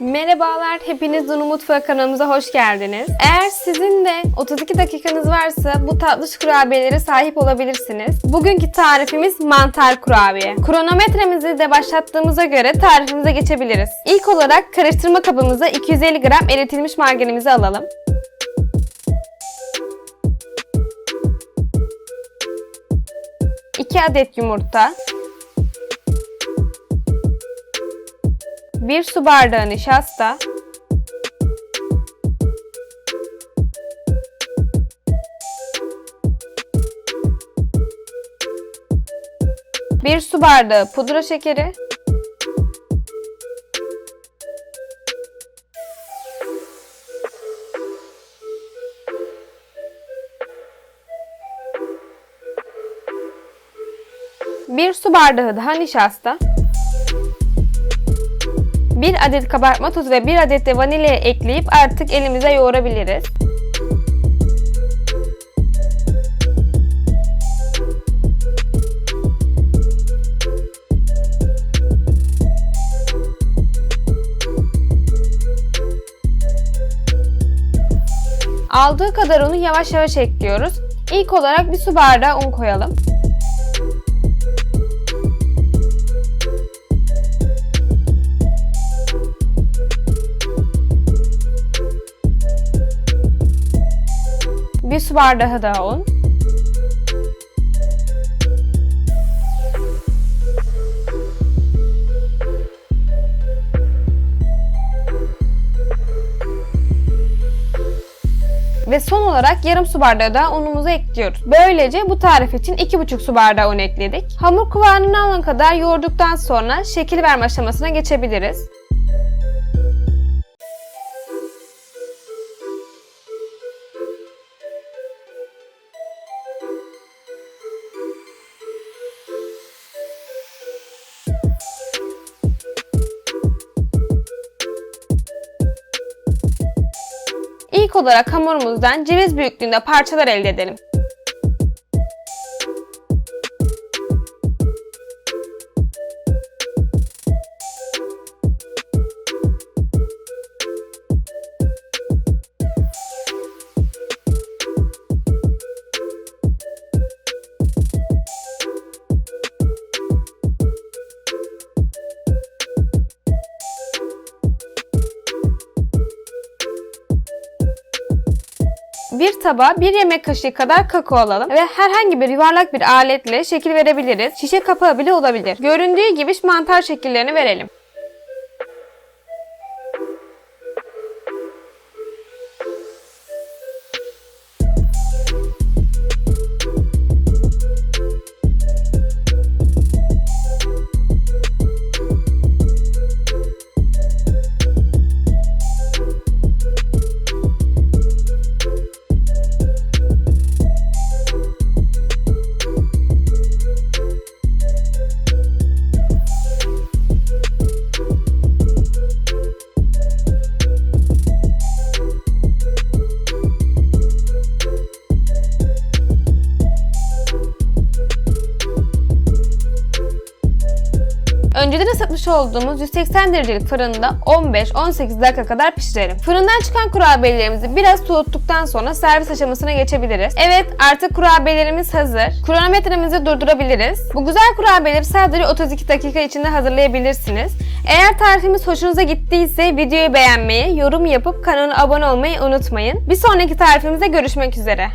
Merhabalar, hepiniz Dunu Mutfağı kanalımıza hoş geldiniz. Eğer sizin de 32 dakikanız varsa bu tatlış kurabiyelere sahip olabilirsiniz. Bugünkü tarifimiz mantar kurabiye. Kronometremizi de başlattığımıza göre tarifimize geçebiliriz. İlk olarak karıştırma kabımıza 250 gram eritilmiş margarinimizi alalım. Adet yumurta, 1 su bardağı nişasta, bir su bardağı pudra şekeri, bir su bardağı daha nişasta, 1 adet kabartma tozu ve 1 adet de vanilya ekleyip artık elimize yoğurabiliriz. Aldığı kadar unu yavaş yavaş ekliyoruz. İlk olarak bir su bardağı un koyalım. Bir su bardağı daha un. Ve son olarak yarım su bardağı da unumuzu ekliyoruz. Böylece bu tarif için 2,5 su bardağı un ekledik. Hamur kıvamını alana kadar yoğurduktan sonra şekil verme aşamasına geçebiliriz. İlk olarak hamurumuzdan ceviz büyüklüğünde parçalar elde edelim. Bir tabağa bir yemek kaşığı kadar kakao alalım ve herhangi bir yuvarlak bir aletle şekil verebiliriz. Şişe kapağı bile olabilir. Göründüğü gibi mantar şekillerini verelim. Önceden ısıtmış olduğumuz 180 derecelik fırında 15-18 dakika kadar pişirelim. Fırından çıkan kurabiyelerimizi biraz soğuttuktan sonra servis aşamasına geçebiliriz. Evet artık kurabiyelerimiz hazır. Kronometremizi durdurabiliriz. Bu güzel kurabiyeleri sadece 32 dakika içinde hazırlayabilirsiniz. Eğer tarifimiz hoşunuza gittiyse videoyu beğenmeyi, yorum yapıp kanala abone olmayı unutmayın. Bir sonraki tarifimizde görüşmek üzere.